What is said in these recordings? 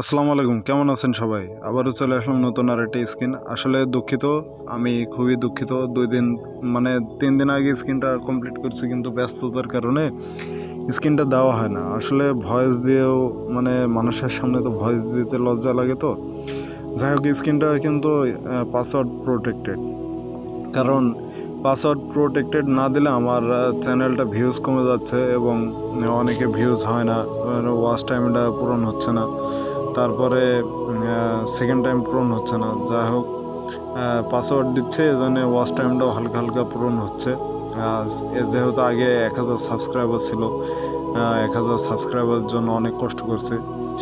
আসসালামু আলাইকুম, কেমন আছেন সবাই? আবারও চলে আসলাম নতুন আর একটা স্ক্রিন আসলে দুঃখিত, আমি খুবই দুঃখিত। দুই দিন মানে তিন দিন আগে স্ক্রিনটা কমপ্লিট করছি কিন্তু ব্যস্ততার কারণে স্ক্রিনটা দেওয়া হয় না। আসলে ভয়েস দিয়েও মানে মানুষের সামনে তো ভয়েস দিতে লজ্জা লাগে তো। যাই হোক স্ক্রিনটা কিন্তু পাসওয়ার্ড প্রোটেক্টেড কারণ পাসওয়ার্ড প্রোটেক্টেড না দিলে আমার চ্যানেলটা ভিউজ কমে যাচ্ছে এবং অনেকে ভিউজ হয় না। ওয়াচ টাইমটা পূরণ হচ্ছে না। তারপরে সেকেন্ড টাইম পূরণ হচ্ছে না। যাই হোক পাসওয়ার্ড দিচ্ছে, এজন্য ওয়াচ টাইমটাও হালকা হালকা পূরণ হচ্ছে। যেহেতু আগে এক হাজার সাবস্ক্রাইবার ছিল এক হাজার সাবস্ক্রাইবার জন্য অনেক কষ্ট করছে।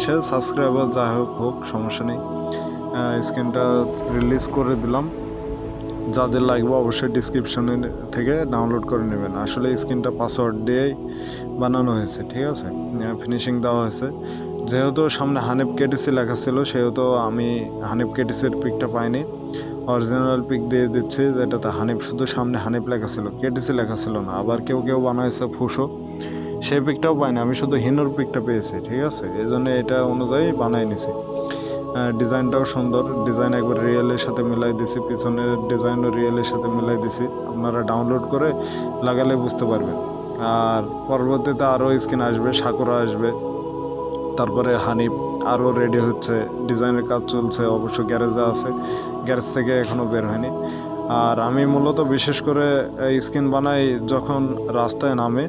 সে সাবস্ক্রাইবার যাই হোক হোক, সমস্যা নেই। স্ক্রিনটা রিলিজ করে দিলাম। যাদের লাগবে অবশ্যই ডিসক্রিপশনে থেকে ডাউনলোড করে নেবেন। আসলে স্ক্রিনটা পাসওয়ার্ড দিয়েই বানানো হয়েছে, ঠিক আছে? ফিনিশিং দেওয়া হয়েছে। যেহেতু সামনে হানিফ কেটিসি লেখা ছিল, সেহেতু আমি হানিফ কেটিসির পিকটা পাইনি। অরিজিনাল পিক দিয়ে দিচ্ছি, যেটাতে হানিফ শুধু সামনে হানিফ লেখা ছিল কেটিসি লেখা ছিল না। আবার কেউ কেউ বানাইছে ফুসো সেই পিকটাও পাইনি, আমি শুধু হিনুর পিকটা পেয়েছি, ঠিক আছে? এই জন্য এটা অনুযায়ী বানাই নিছি। ডিজাইনটাও সুন্দর, ডিজাইন একবার রিয়েলের সাথে মিলাই দিছি, পিছনের ডিজাইনও রিয়েলের সাথে মিলাই দিছি। আপনারা ডাউনলোড করে লাগালে বুঝতে পারবেন। আর পরবর্তীতে আরও স্ক্রিন আসবে, সাকুরা আসবে। তারপরে হানিফ আরও রেডি হচ্ছে ডিজাইনের কাজ চলছে, অবশ্য গ্যারেজে আছে গ্যারেজ থেকে এখনও বের হয়নি। আর আমি মূলত বিশেষ করে স্কিন বানাই যখন রাস্তায় নামে,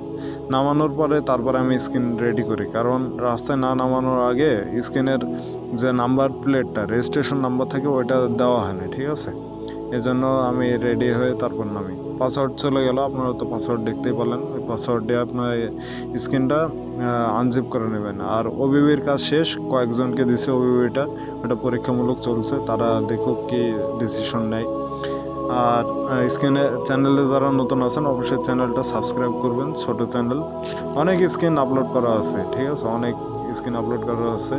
নামানোর পরে তারপরে আমি স্ক্রিন রেডি করি। কারণ রাস্তায় না নামানোর আগে স্ক্রিনের যে নাম্বার প্লেটটা রেজিস্ট্রেশন নাম্বার থাকে, ওইটা দেওয়া হয় না ঠিক আছে? এজন্য আমি রেডি হয়ে তারপর নামি। পাসওয়ার্ড চলে গেল, আপনারা তো পাসওয়ার্ড দেখতেই পেলেন ওই পাসওয়ার্ড দিয়ে আপনার স্ক্রিনটা আনজিপ করে নেবেন। আর ওবিবির কাজ শেষ, কয়েকজনকে দিছে ওবিবিটা ওটা পরীক্ষামূলক চলছে, তারা দেখুক কি ডিসিশন নেয়। আর স্ক্রিনে চ্যানেলে যারা নতুন আছেন, অবশ্যই চ্যানেলটা সাবস্ক্রাইব করবেন, ছোট চ্যানেল অনেক স্ক্রিন আপলোড করা আছে, ঠিক আছে? অনেক স্ক্রিন আপলোড করা আছে।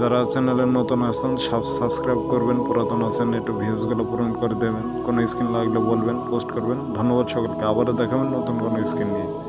যারা চ্যানেলে নতুন আছেন, সাব সাবস্ক্রাইব করবেন, পুরাতন আছেন, একটু ভিউজগুলো পূরণ করে দেবেন। কোনো স্ক্রিন লাগলে বলবেন পোস্ট করবেন। ধন্যবাদ সকলকে। আবারও দেখাবেন নতুন কোনো স্ক্রিন নিয়ে।